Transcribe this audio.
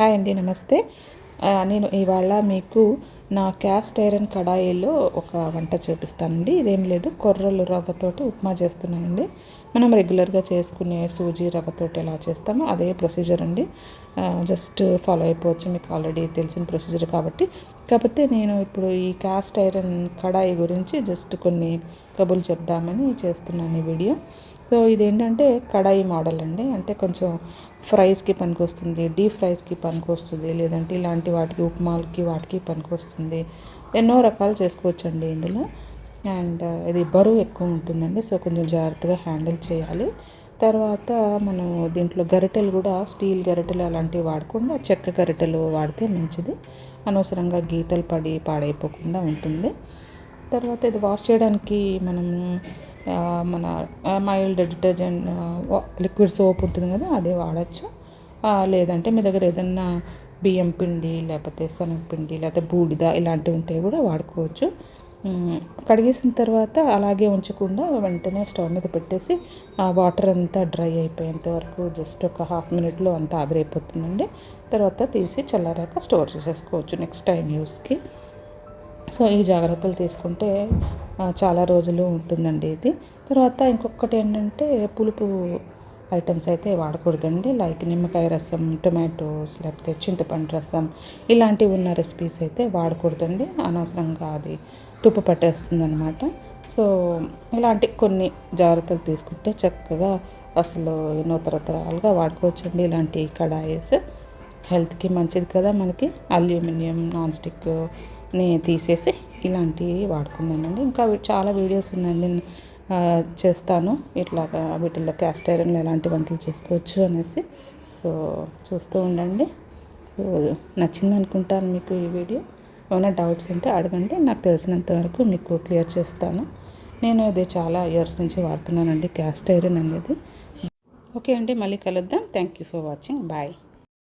Hi అండి నమస్తే. నేను ఇవాళ మీకు నా క్యాస్ట్ ఐరన్ కడాయిలో ఒక వంట చూపిస్తానండి. ఇదేం లేదు కొర్రలు రవ్వతోటి ఉప్మా చేస్తున్నానండి. మనం రెగ్యులర్గా చేసుకునే సూజీ రవ్వతోటి ఎలా చేస్తామో అదే ప్రొసీజర్ అండి. జస్ట్ ఫాలో అయిపోవచ్చు మీకు ఆల్రెడీ తెలిసిన ప్రొసీజర్ కాబట్టి. కాకపోతే నేను ఇప్పుడు ఈ క్యాస్ట్ ఐరన్ కడాయి గురించి జస్ట్ కొన్ని కబుర్లు చెప్దామని చేస్తున్నాను ఈ వీడియో. సో ఇదేంటంటే కడాయి మోడల్ అండి అంటే కొంచెం ఫ్రైస్కి పనికొస్తుంది డీప్ ఫ్రైస్కి పనికొస్తుంది లేదంటే ఇలాంటి వాటికి ఉప్మాలకి వాటికి పనికొస్తుంది. ఎన్నో రకాలు చేసుకోవచ్చండి ఇందులో. అండ్ ఇది బరువు ఎక్కువ ఉంటుందండి సో కొంచెం జాగ్రత్తగా హ్యాండిల్ చేయాలి. తర్వాత మనం దీంట్లో గరిటెలు కూడా స్టీల్ గరిటెలు అలాంటివి వాడకుండా చెక్క గరిటెలు వాడితే మంచిది. అనవసరంగా గీతలు పడి పాడైపోకుండా ఉంటుంది. తర్వాత ఇది వాష్ చేయడానికి మనము మన మైల్డ్ డిటర్జెంట్ లిక్విడ్ సోప్ ఉంటుంది కదా అదే వాడచ్చు. లేదంటే మీ దగ్గర ఏదన్నా బియ్యం పిండి లేకపోతే శనగపిండి లేకపోతే బూడిద ఇలాంటివి ఉంటే కూడా వాడుకోవచ్చు. కడిగేసిన తర్వాత అలాగే ఉంచకుండా వెంటనే స్టవ్ మీద పెట్టేసి ఆ వాటర్ అంతా డ్రై అయిపోయేంత వరకు జస్ట్ ఒక హాఫ్ మినిట్లో అంతా ఆవిరైపోతుందండి. తర్వాత తీసి చల్లారాక స్టోర్ చేసేసుకోవచ్చు నెక్స్ట్ టైం యూస్కి. సో ఈ జాగ్రత్తలు తీసుకుంటే చాలా రోజులు ఉంటుందండి ఇది. తర్వాత ఇంకొకటి ఏంటంటే పులుపు ఐటమ్స్ అయితే వాడకూడదండి. లైక్ నిమ్మకాయ రసం టొమాటోస్ లేకపోతే చింతపండు రసం ఇలాంటివి ఉన్న రెసిపీస్ అయితే వాడకూడదండి. అనవసరంగా అది తుప్పు పట్టేస్తుంది అనమాట సో ఇలాంటి కొన్ని జాగ్రత్తలు తీసుకుంటే చక్కగా అసలు ఎన్నో తరతరాలుగా వాడుకోవచ్చండి ఇలాంటి కడాయిస్. హెల్త్కి మంచిది కదా మనకి. అల్యూమినియం నాన్ స్టిక్ని తీసేసి ఇలాంటివి వాడుకున్నానండి. ఇంకా చాలా వీడియోస్ ఉన్నాయండి. చేస్తాను. ఇట్లాగా వీటిల్లో క్యాస్ట్ ఐరన్లో ఎలాంటి వంటలు చేసుకోవచ్చు అనేసి. సో చూస్తూ ఉండండి. సో నచ్చింది అనుకుంటాను మీకు ఈ వీడియో. ఏమైనా డౌట్స్ ఉంటే అడగండి. నాకు తెలిసినంత వరకు మీకు క్లియర్ చేస్తాను. నేను ఇది చాలా ఇయర్స్ నుంచి వాడుతున్నానండి. క్యాస్ట్ ఐరన్ అనేది. ఓకే అండి. మళ్ళీ కలుద్దాం. Thank you for watching. Bye.